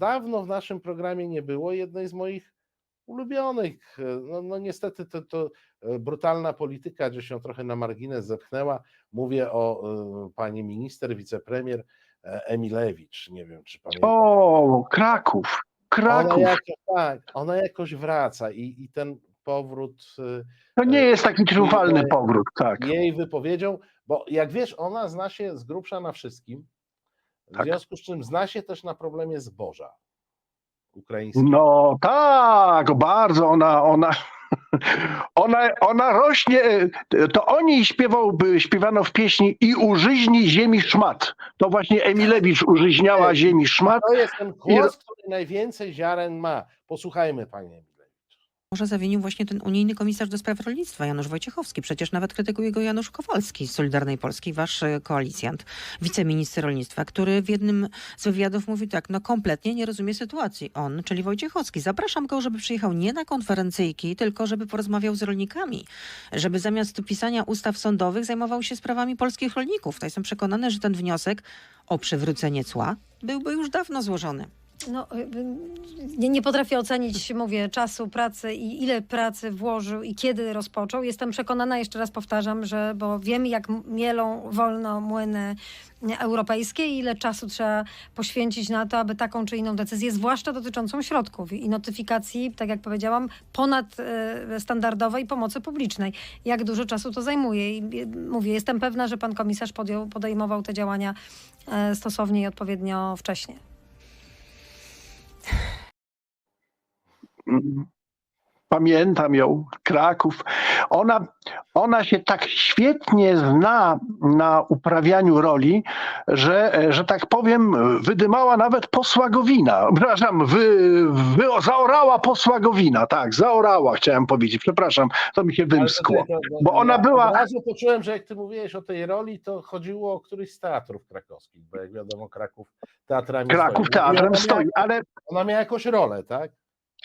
dawno w naszym programie nie było jednej z moich ulubionych. e, No, no niestety to, to e, brutalna polityka gdzieś się trochę na margines zepchnęła. Mówię o e, pani minister, wicepremier Emilewicz. Nie wiem, czy pamiętacie. O, Kraków. Ona, Kraków. jako, tak, ona jakoś wraca i, i ten powrót To nie jest taki triumfalny powrót, tak. jej wypowiedzią, bo jak wiesz, ona zna się z grubsza na wszystkim, w Tak. związku z czym zna się też na problemie zboża ukraińskiego. No tak, bardzo ona, ona, ona, ona rośnie, to o niej śpiewał, śpiewano w pieśni i użyźni ziemi szmat. To właśnie Emilewicz użyźniała ziemi szmat. To jest ten głos, który najwięcej ziaren ma. Posłuchajmy, panie. Może zawinił właśnie ten unijny komisarz do spraw rolnictwa, Janusz Wojciechowski. Przecież nawet krytykuje go Janusz Kowalski z Solidarnej Polski, wasz e, koalicjant, wiceminister rolnictwa, który w jednym z wywiadów mówi tak, no kompletnie nie rozumie sytuacji. On, czyli Wojciechowski. Zapraszam go, żeby przyjechał nie na konferencyjki, tylko żeby porozmawiał z rolnikami. Żeby zamiast pisania ustaw sądowych zajmował się sprawami polskich rolników. To jestem przekonany, że ten wniosek o przywrócenie cła byłby już dawno złożony. No, y, y, nie, nie potrafię ocenić, mówię, czasu pracy i ile pracy włożył i kiedy rozpoczął. Jestem przekonana, jeszcze raz powtarzam, że bo wiem, jak mielą wolno młyny europejskie i ile czasu trzeba poświęcić na to, aby taką czy inną decyzję, zwłaszcza dotyczącą środków i notyfikacji, tak jak powiedziałam, ponad e, standardowej pomocy publicznej. Jak dużo czasu to zajmuje. I mówię, jestem pewna, że pan komisarz podjął, podejmował te działania stosownie i odpowiednio wcześnie. Pamiętam ją, Kraków. Ona, ona się tak świetnie zna na uprawianiu roli, że, że tak powiem, wydymała nawet posła Gowina. Przepraszam, wy, wy, zaorała posła Gowina. Tak, zaorała, chciałem powiedzieć. Przepraszam, to mi się wymskło. To- Bo ona ja była- Od razu poczułem, że jak ty mówiłeś o tej roli, to chodziło o któryś z teatrów krakowskich, bo jak wiadomo, Kraków teatrami Kraków stoi. Teatrem ona stoi, ale ona miała jakąś rolę, tak?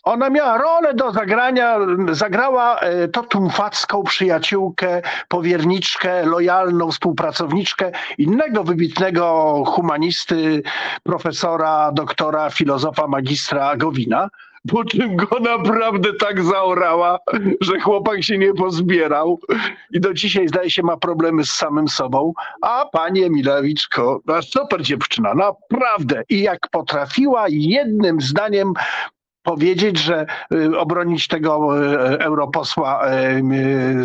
Ona miała rolę do zagrania, zagrała e, to tumfacką przyjaciółkę, powierniczkę, lojalną współpracowniczkę innego wybitnego humanisty, profesora, doktora, filozofa, magistra Gowina. Po czym go naprawdę tak zaorała, że chłopak się nie pozbierał i do dzisiaj zdaje się ma problemy z samym sobą. A pani Emilewiczko, no super dziewczyna, naprawdę. I jak potrafiła jednym zdaniem powiedzieć, że y, obronić tego y, europosła y,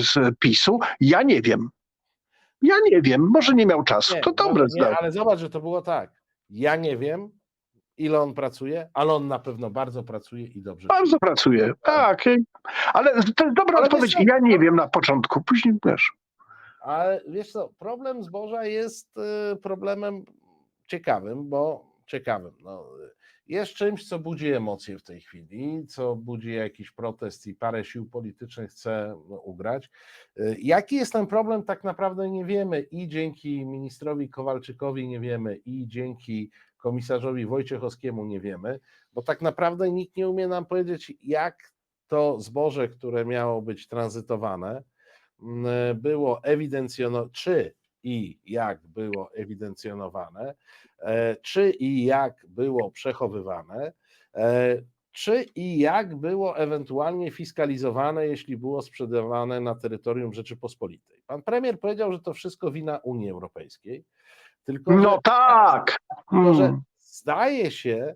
z PiSu, ja nie wiem. Ja nie wiem, może nie miał czasu. Nie, to dobre nie, zdanie. ale zobacz, że to było tak. Ja nie wiem, ile on pracuje, ale on na pewno bardzo pracuje i dobrze. Bardzo pracuje. Tak, y, ale to jest dobra Ale odpowiedź. co, Ja nie wiem na początku, później wiesz. Ale wiesz co, problem zboża jest problemem ciekawym, bo ciekawym. No, jest czymś, co budzi emocje w tej chwili, co budzi jakiś protest i parę sił politycznych chce no, ugrać. Y, Jaki jest ten problem, tak naprawdę nie wiemy i dzięki ministrowi Kowalczykowi nie wiemy i dzięki komisarzowi Wojciechowskiemu nie wiemy, bo tak naprawdę nikt nie umie nam powiedzieć, jak to zboże, które miało być tranzytowane, było ewidencjonowane, czy i jak było ewidencjonowane, e, czy i jak było przechowywane, e, czy i jak było ewentualnie fiskalizowane, jeśli było sprzedawane na terytorium Rzeczypospolitej. Pan premier powiedział, że to wszystko wina Unii Europejskiej, tylko że No tak. tylko, że Mm. zdaje się,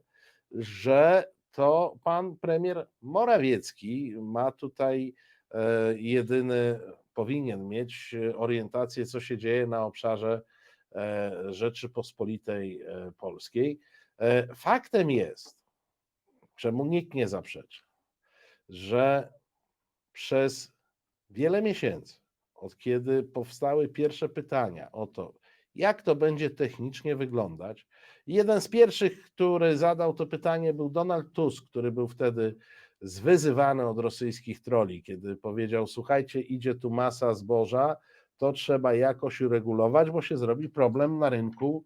że to pan premier Morawiecki ma tutaj jedyny, powinien mieć e, orientację, co się dzieje na obszarze e, Rzeczypospolitej e, Polskiej. E, Faktem jest, czemu nikt nie zaprzeczy, że przez wiele miesięcy, od kiedy powstały pierwsze pytania o to, jak to będzie technicznie wyglądać, Jeden z pierwszych, który zadał to pytanie, był Donald Tusk, który był wtedy zwyzywany od rosyjskich troli, kiedy powiedział: Słuchajcie, idzie tu masa zboża, to trzeba jakoś uregulować, bo się zrobi problem na rynku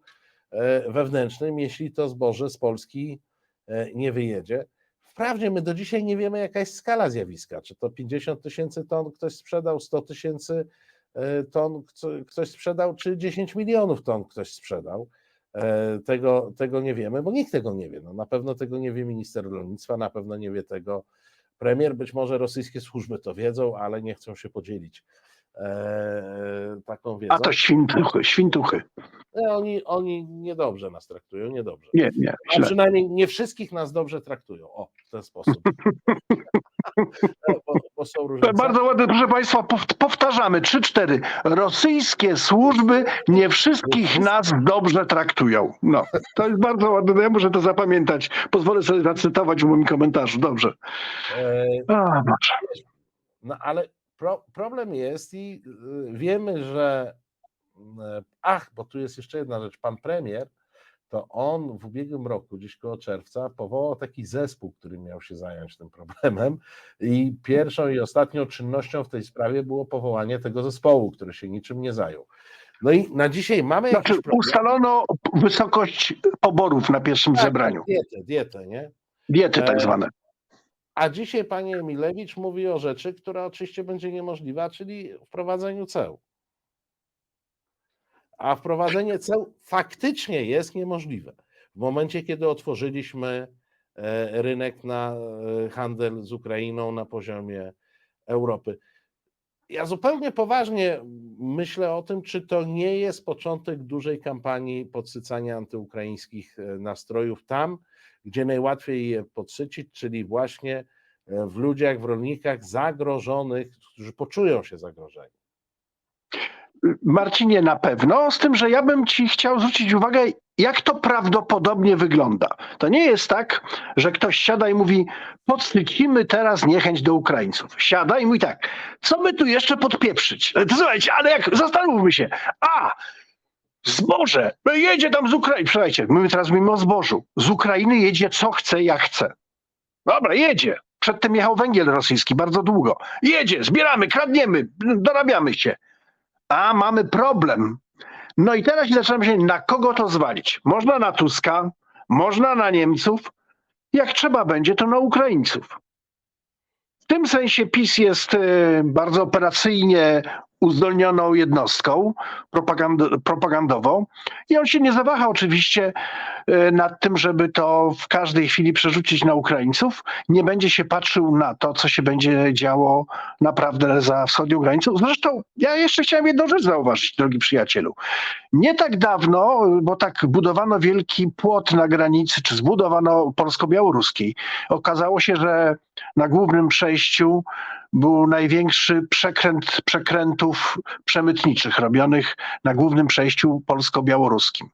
e, wewnętrznym, jeśli to zboże z Polski e, nie wyjedzie. Wprawdzie my do dzisiaj nie wiemy, jaka jest skala zjawiska. Czy to 50 tysięcy ton ktoś sprzedał, 100 tysięcy e, ton kto- ktoś sprzedał, czy 10 milionów ton ktoś sprzedał. E, Tego, tego nie wiemy, bo nikt tego nie wie. No, na pewno tego nie wie minister rolnictwa, na pewno nie wie tego premier. Być może rosyjskie służby to wiedzą, ale nie chcą się podzielić e, taką wiedzą. A to świntuchy, świntuchy. E, Oni, oni niedobrze nas traktują, niedobrze. Nie, nie, A źle. przynajmniej nie wszystkich nas dobrze traktują. O, w ten sposób. bo, bo są różnice. Bardzo ładnie, proszę Państwa, pow- powtarzamy, trzy, cztery. Rosyjskie służby nie wszystkich nas dobrze traktują. No, to jest bardzo ładne, ja muszę to zapamiętać. Pozwolę sobie zacytować w moim komentarzu, dobrze. E, A. No ale pro, problem jest i y, wiemy, że y, ach, bo tu jest jeszcze jedna rzecz, pan premier, to on w ubiegłym roku, gdzieś koło czerwca, powołał taki zespół, który miał się zająć tym problemem i pierwszą i ostatnią czynnością w tej sprawie było powołanie tego zespołu, który się niczym nie zajął. No i na dzisiaj mamy Znaczy, problem. ustalono wysokość poborów na pierwszym Tak, zebraniu. tak, Dietę, dietę, nie? Diety tak E, zwane. A dzisiaj pani Emilewicz mówi o rzeczy, która oczywiście będzie niemożliwa, czyli wprowadzeniu ceł. A wprowadzenie ceł faktycznie jest niemożliwe. W momencie, kiedy otworzyliśmy e, rynek na e, handel z Ukrainą na poziomie Europy. Ja zupełnie poważnie myślę o tym, czy to nie jest początek dużej kampanii podsycania antyukraińskich e, nastrojów tam, gdzie najłatwiej je podsycić, czyli właśnie e, w ludziach, w rolnikach zagrożonych, którzy poczują się zagrożeni. Marcinie, na pewno, z tym, że ja bym ci chciał zwrócić uwagę, jak to prawdopodobnie wygląda. To nie jest tak, że ktoś siada i mówi, podsycimy teraz niechęć do Ukraińców. Siada i mówi tak, co by tu jeszcze podpieprzyć? To Słuchajcie, ale jak, zastanówmy się. A, zboże, no jedzie tam z Ukrainy. Słuchajcie, my teraz mówimy o zbożu. Z Ukrainy jedzie co chce, jak chce. Dobra, jedzie. Przedtem jechał węgiel rosyjski bardzo długo. Jedzie, zbieramy, kradniemy, dorabiamy się. A mamy problem. No i teraz zaczynam się, na kogo to zwalić? Można na Tuska, można na Niemców, jak trzeba będzie, to na Ukraińców. W tym sensie PiS jest e, bardzo operacyjnie uzdolnioną jednostką propagand- propagandową i on się nie zawaha oczywiście nad tym, żeby to w każdej chwili przerzucić na Ukraińców. Nie będzie się patrzył na to, co się będzie działo naprawdę za wschodnią granicą. Zresztą ja jeszcze chciałem jedną rzecz zauważyć, drogi przyjacielu. Nie tak dawno, bo tak budowano wielki płot na granicy, czy zbudowano polsko-białoruskiej. Okazało się, że na głównym przejściu był największy przekręt przekrętów przemytniczych robionych na głównym przejściu polsko-białoruskim.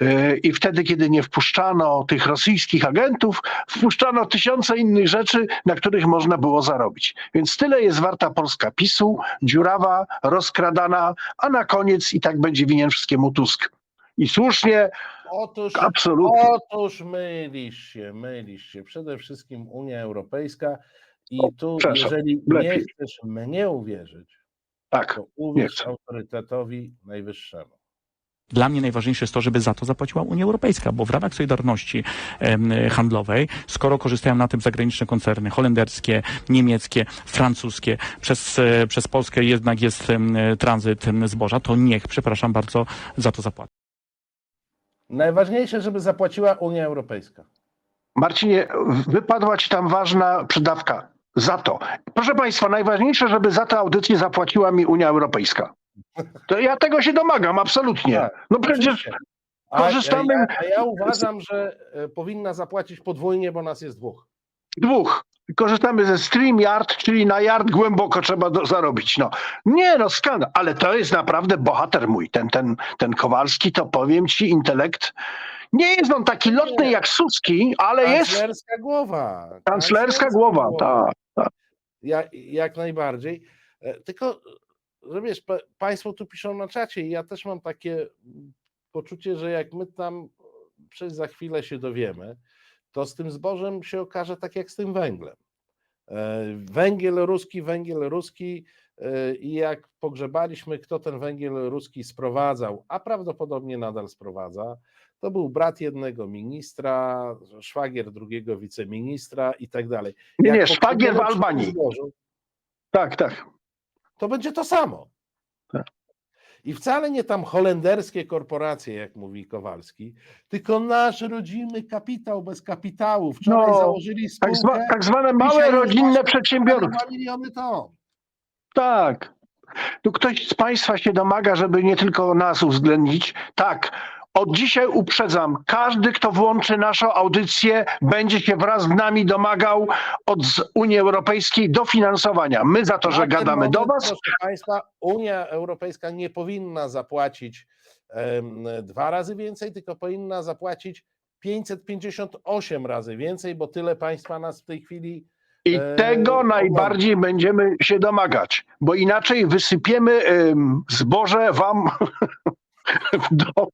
Yy, I wtedy, kiedy nie wpuszczano tych rosyjskich agentów, wpuszczano tysiące innych rzeczy, na których można było zarobić. Więc tyle jest warta Polska PiSu, dziurawa, rozkradana, a na koniec i tak będzie winien wszystkiemu Tusk. I słusznie, Otóż, absolutnie. otóż mylisz się, mylisz się. Przede wszystkim Unia Europejska i O, tu, przepraszam, jeżeli nie lepiej. chcesz mnie uwierzyć, Tak. to uwierz autorytetowi najwyższemu. Dla mnie najważniejsze jest to, żeby za to zapłaciła Unia Europejska, bo w ramach Solidarności handlowej, skoro korzystają na tym zagraniczne koncerny holenderskie, niemieckie, francuskie, przez, e, przez Polskę jednak jest tranzyt zboża, to niech, przepraszam bardzo, za to zapłacą. Najważniejsze, żeby zapłaciła Unia Europejska. Marcinie, wypadła ci tam ważna przydawka. Za to. Proszę Państwa, najważniejsze, żeby za tę audycję zapłaciła mi Unia Europejska. To ja tego się domagam, absolutnie. Tak, No przecież korzystamy- a, ja, ja uważam, że e, powinna zapłacić podwójnie, bo nas jest dwóch. dwóch. Korzystamy ze StreamYard, czyli na yard głęboko trzeba do, zarobić. No. Nie, no skandal, ale to jest naprawdę bohater mój. Ten, ten, ten Kowalski, to powiem ci, intelekt. Nie jest on taki lotny jak Suski, ale jest Kanclerska głowa. kanclerska głowa. Tak. Ja, jak najbardziej. E, Tylko, że wiesz, pa, Państwo tu piszą na czacie i ja też mam takie poczucie, że jak my tam przez za chwilę się dowiemy, to z tym zbożem się okaże tak jak z tym węglem. E, Węgiel ruski, węgiel ruski e, i jak pogrzebaliśmy, kto ten węgiel ruski sprowadzał, a prawdopodobnie nadal sprowadza, to był brat jednego ministra, szwagier drugiego wiceministra i tak dalej. Nie, Jak nie, szwagier w Albanii. zbożu, Tak, tak. to będzie to samo. Tak. I wcale nie tam holenderskie korporacje, jak mówi Kowalski, tylko nasz rodzimy kapitał bez kapitału. Wczoraj No, założyli spółkę. Tak, zwa, tak zwane małe rodzinne przedsiębiorstwa. 2 miliony ton. Tak. Tu ktoś z Państwa się domaga, żeby nie tylko nas uwzględnić. Tak. Od dzisiaj uprzedzam, każdy, kto włączy naszą audycję, będzie się wraz z nami domagał od Unii Europejskiej dofinansowania. My za to, że gadamy do Was, Proszę Państwa, Unia Europejska nie powinna zapłacić em, dwa razy więcej, tylko powinna zapłacić 558 razy więcej, bo tyle państwa nas w tej chwili i tego najbardziej będziemy się domagać, bo inaczej wysypiemy em, zboże Wam w domu.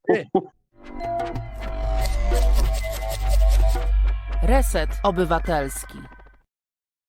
Reset Obywatelski.